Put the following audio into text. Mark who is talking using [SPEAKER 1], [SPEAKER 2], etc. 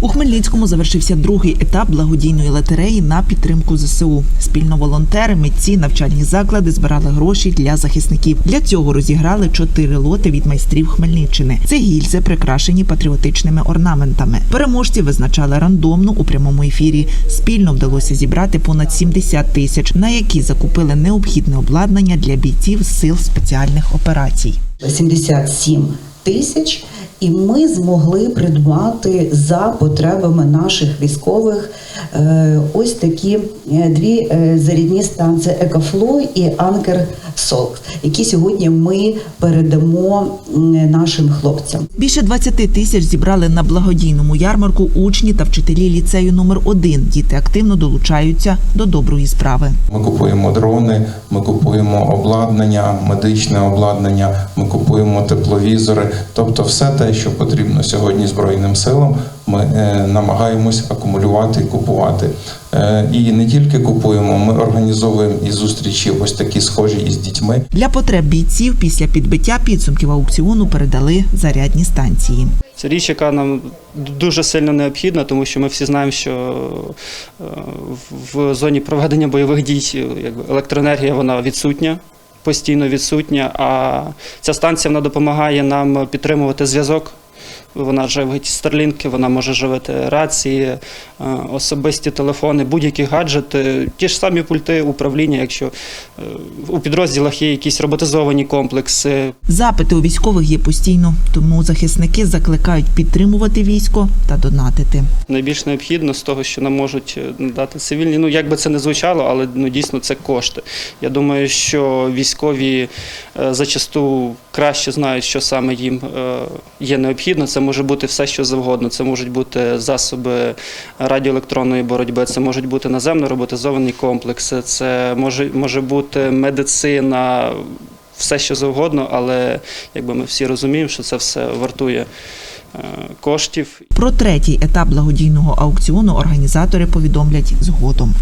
[SPEAKER 1] У Хмельницькому завершився другий етап благодійної лотереї на підтримку ЗСУ. Спільно волонтери, митці, навчальні заклади збирали гроші для захисників. Для цього розіграли чотири лоти від майстрів Хмельниччини. Це гільзи, прикрашені патріотичними орнаментами. Переможці визначали рандомно у прямому ефірі. Спільно вдалося зібрати понад 70 тисяч, на які закупили необхідне обладнання для бійців сил спеціальних операцій.
[SPEAKER 2] 77 тисяч, і ми змогли придбати за потребами наших військових е, ось такі е, дві е, зарядні станції Екофло і Анкер Солк, які сьогодні ми передамо нашим хлопцям.
[SPEAKER 1] Більше 20 тисяч зібрали на благодійному ярмарку учні та вчителі ліцею номер 1 Діти активно долучаються до доброї справи.
[SPEAKER 3] Ми купуємо дрони, ми купуємо обладнання, медичне обладнання, ми купуємо тепловізори. Тобто, все те, що потрібно сьогодні Збройним силам, ми е, намагаємось акумулювати і купувати. Е, і не тільки купуємо, ми організовуємо і зустрічі, ось такі схожі із дітьми.
[SPEAKER 1] Для потреб бійців після підбиття підсумків аукціону передали зарядні станції.
[SPEAKER 4] Це річ, яка нам дуже сильно необхідна, тому що ми всі знаємо, що е, в зоні проведення бойових дій якби, електроенергія вона відсутня, постійно відсутня. А ця станція вона допомагає нам підтримувати зв'язок. Вона живить старлінки, вона може живити рації, е, особисті телефони, будь-які гаджети, ті ж самі пульти управління, якщо е, у підрозділах є якісь роботизовані комплекси,
[SPEAKER 1] Запити у військових є постійно, тому захисники закликають підтримувати військо та донатити.
[SPEAKER 4] найбільш необхідно з того, що нам можуть е, надати цивільні. Ну як би це не звучало, але ну дійсно це кошти. Я думаю, що військові зачасту краще знають, що саме їм е, є необхідно. Це може бути все, що завгодно. Це можуть бути засоби радіоелектронної боротьби, це можуть бути наземно роботизовані комплекси, це може, може бути медицина. Все, що завгодно, але якби ми всі розуміємо, що це все вартує е, коштів
[SPEAKER 1] Про третій етап благодійного аукціону організатори повідомлять згодом.